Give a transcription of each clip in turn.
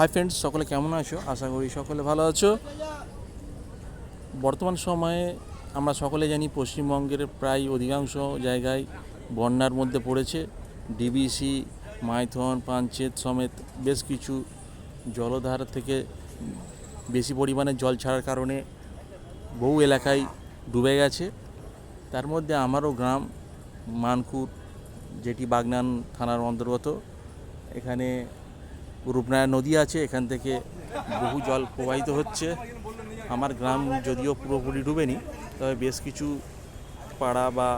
Hi friends সকলে কেমন আছো? আশা করি সকলে ভালো আছো। বর্তমান সময়ে আমরা সকলে জানি পশ্চিমবঙ্গের প্রায় অধিকাংশ জায়গায় বন্যার মধ্যে পড়েছে। ডিবিসি মাইথন পাঞ্চেত সমেত বেশ কিছু জলধার থেকে বেশি পরিমাণে জল ছাড়ার কারণে বহু এলাকায় ডুবে গেছে। তার মধ্যে আমারও গ্রাম মানকুর, যেটি বাগনান থানার অন্তর্গত। এখানে রূপনারায়ণ নদী আছে, এখান থেকে বহু জল প্রবাহিত হচ্ছে। আমার গ্রাম যদিও পুরোপুরি ডুবেনি, তবে বেশ কিছু পাড়া বা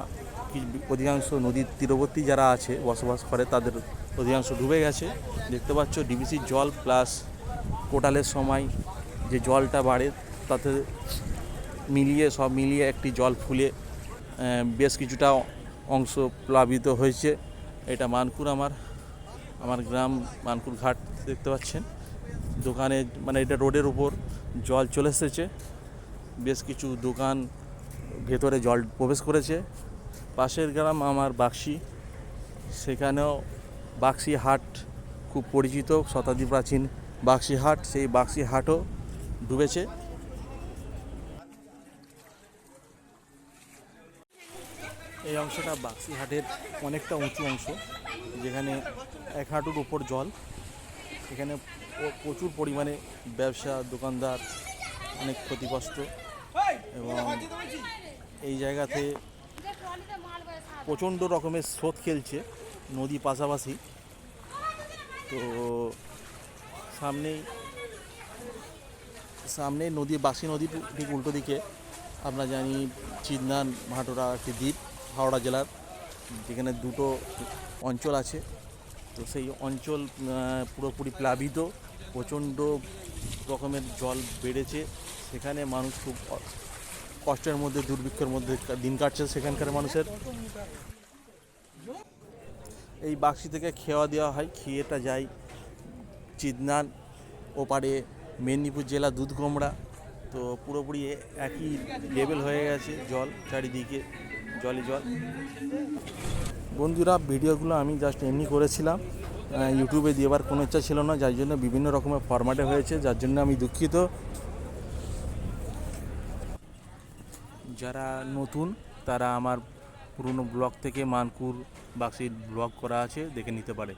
অধিকাংশ নদীর তীরবর্তী যারা আছে, বসবাস করে, তাদের অধিকাংশ ডুবে গেছে। দেখতে পাচ্ছ ডিবিসির জল প্লাস কোটালের সময় যে জলটা বাড়ে, তাতে মিলিয়ে, সব মিলিয়ে একটি জল ফুলে বেশ কিছুটা অংশ প্লাবিত হয়েছে। এটা মানকুর আমার। আমার গ্রাম মানকুর ঘাট দেখতে পাচ্ছেন। দোকানে মানে এটা রোডের উপর জল চলে এসেছে। বেশ কিছু দোকান ভেতরে জল প্রবেশ করেছে। পাশের গ্রাম আমার বাক্সি। সেখানেও বাক্সি হাট খুব পরিচিত, শতাব্দী প্রাচীন বাক্সি হাট। সেই বাক্সি হাটও ডুবেছে। এই অংশটা বাক্সি হাটের অনেকটা উঁচু অংশ, যেখানে এক হাঁটুর উপর জল। এখানে প্রচুর পরিমাণে ব্যবসা, দোকানদার অনেক ক্ষতিগ্রস্ত এবং এই জায়গাতে প্রচণ্ড রকমের স্রোত খেলছে নদী পাশাপাশি। তো সামনেই সামনে নদী বাসি নদীর ঠিক উল্টো দিকে আমরা জানি চিন্নান, ভাটোরা একটি দ্বীপ হাওড়া জেলার যেখানে দুটো অঞ্চল আছে। তো সেই অঞ্চল পুরোপুরি প্লাবিত, প্রচণ্ড রকমের জল বেড়েছে। সেখানে মানুষ খুব কষ্টের মধ্যে, দুর্ভিক্ষের মধ্যে দিন কাটছে সেখানকার মানুষের। এই বাক্সি থেকে খেওয়া দেওয়া হয়, খেয়েটা যায় চিদনান ওপারে মেদিনীপুর জেলা দুধগোমড়া। তো পুরোপুরি একই লেভেল হয়ে গেছে জল চারিদিকে। জলই জল। বন্ধুরা, ভিডিওগুলো আমি জাস্ট এমনি করেছিলাম। ইউটিউবে দেওয়ার কোনো ইচ্ছা ছিল না, যার জন্য বিভিন্ন রকমের ফরম্যাটে হয়েছে, যার জন্য আমি দুঃখিত। যারা নতুন, তারা আমার পুরনো ব্লগ থেকে মানকুর বাক্সির ব্লগ করা আছে, দেখে নিতে পারে।